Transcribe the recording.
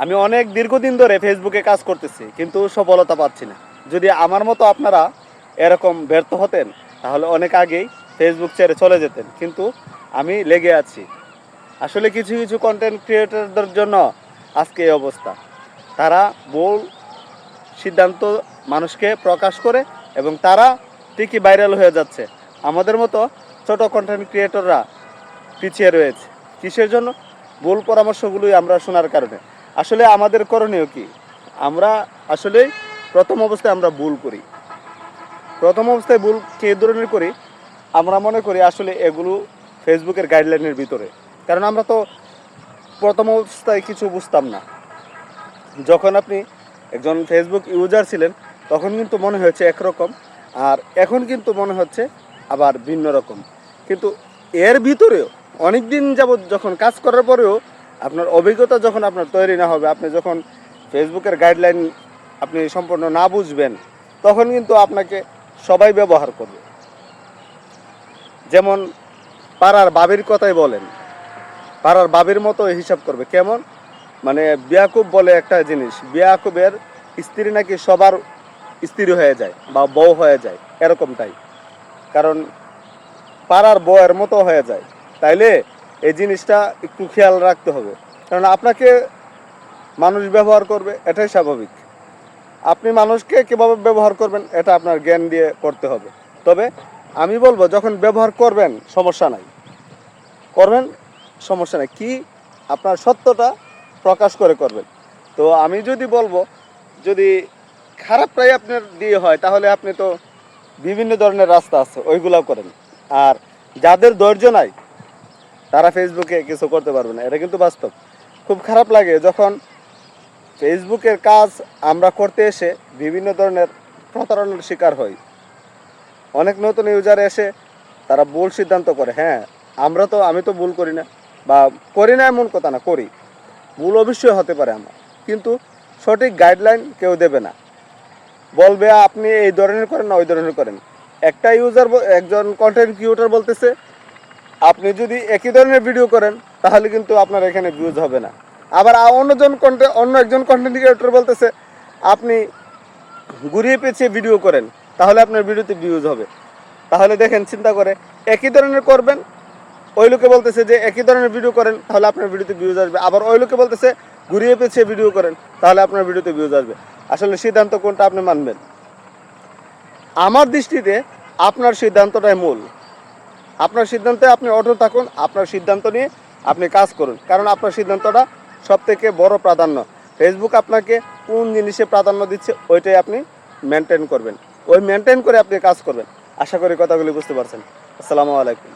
আমি অনেক দীর্ঘদিন ধরে ফেসবুকে কাজ করতেছি, কিন্তু সফলতা পাচ্ছি না। যদি আমার মতো আপনারা এরকম ব্যর্থ হতেন, তাহলে অনেক আগেই ফেসবুক ছেড়ে চলে যেতেন, কিন্তু আমি লেগে আছি। আসলে কিছু কিছু কন্টেন্ট ক্রিয়েটরদের জন্য আজকে এই অবস্থা। তারা ভুল সিদ্ধান্ত মানুষকে প্রকাশ করে এবং তারা ঠিকই ভাইরাল হয়ে যাচ্ছে। আমাদের মতো ছোট কন্টেন্ট ক্রিয়েটররা পিছিয়ে রয়েছে। কিসের জন্য? ভুল পরামর্শগুলোই আমরা শোনার কারণে। আসলে আমাদের করণীয় কি? আমরা আসলে প্রথম অবস্থায় আমরা ভুল করি। প্রথম অবস্থায় ভুল কে ধরনের করি? আমরা মনে করি আসলে এগুলো ফেসবুকের গাইডলাইনের ভিতরে। কারণ আমরা তো প্রথম অবস্থায় কিছু বুঝতাম না। যখন আপনি একজন ফেসবুক ইউজার ছিলেন, তখন কিন্তু মনে হয়েছে একরকম, আর এখন কিন্তু মনে হচ্ছে আবার ভিন্ন রকম। কিন্তু এর ভিতরেও অনেক দিন যাবৎ যখন কাজ করার পরেও আপনার অভিজ্ঞতা যখন আপনার তৈরি না হবে, আপনি যখন ফেসবুকের গাইডলাইন আপনি সম্পূর্ণ না বুঝবেন, তখন কিন্তু আপনাকে সবাই ব্যবহার করবে। যেমন পাড়ার বাবির কথাই বলেন, পাড়ার বাবির মতো হিসাব করবে। কেমন? মানে বিয়াকুব বলে একটা জিনিস, বিয়াকুবের স্ত্রী নাকি সবার স্ত্রী হয়ে যায় বা বউ হয়ে যায়, এরকমটাই। কারণ পাড়ার বউয়ের মতো হয়ে যায়। তাইলে এই জিনিসটা একটু খেয়াল রাখতে হবে। কারণ আপনাকে মানুষ ব্যবহার করবে, এটাই স্বাভাবিক। আপনি মানুষকে কীভাবে ব্যবহার করবেন, এটা আপনার জ্ঞান দিয়ে করতে হবে। তবে আমি বলব, যখন ব্যবহার করবেন, সমস্যা নাই। করবেন, সমস্যা নাই। কি আপনার সত্যটা প্রকাশ করে করবেন। তো আমি যদি বলব, যদি খারাপটাই আপনার দিয়ে হয়, তাহলে আপনি তো বিভিন্ন ধরনের রাস্তা আছে, ওইগুলাও করেন। আর যাদের ধৈর্য নাই তারা ফেসবুকে কিছু করতে পারবে না। এটা কিন্তু বাস্তব। খুব খারাপ লাগে যখন ফেসবুকের কাজ আমরা করতে এসে বিভিন্ন ধরনের প্রতারণার শিকার হই। অনেক নতুন ইউজার এসে তারা ভুল সিদ্ধান্ত করে। হ্যাঁ আমরা তো, আমি তো ভুল করি না। বা করি না এমন কথা না, করি। ভুল অবশ্যই হতে পারে আমার। কিন্তু সঠিক গাইডলাইন কেউ দেবে না। বলবে, আপনি এই ধরনের করেন না, ওই ধরনের করেন। একটা ইউজার একজন কন্টেন্ট ক্রিয়েটর বলতেছে আপনি যদি একই ধরনের ভিডিও করেন, তাহলে কিন্তু আপনার এখানে ভিউজ হবে না। আবার অন্যজন কন্টেন্ট অন্য একজন কন্টেন্ট ক্রিয়েটর বলতেছে, আপনি ঘুরিয়ে পেঁচিয়ে ভিডিও করেন, তাহলে আপনার ভিডিওতে ভিউজ হবে। তাহলে দেখেন, চিন্তা করে, একই ধরনের করবেন, ওই লোকে বলতেছে যে একই ধরনের ভিডিও করেন, তাহলে আপনার ভিডিওতে ভিউজ আসবে। আবার ওই লোকে বলতেছে, ঘুরিয়ে পেঁচিয়ে ভিডিও করেন, তাহলে আপনার ভিডিওতে ভিউজ আসবে। আসলে সিদ্ধান্ত কোনটা আপনি মানবেন? আমার দৃষ্টিতে আপনার সিদ্ধান্তটাই মূল। আপনার সিদ্ধান্তে আপনি অটল থাকুন, আপনার সিদ্ধান্ত নিয়ে আপনি কাজ করুন। কারণ আপনার সিদ্ধান্তটা সব থেকে বড় প্রাধান্য। ফেসবুক আপনাকে কোন জিনিসে প্রাধান্য দিচ্ছে, ওইটাই আপনি মেনটেন করবেন। ওই মেনটেন করে আপনি কাজ করবেন। আশা করি কথাগুলি বুঝতে পারছেন। আসসালামু আলাইকুম।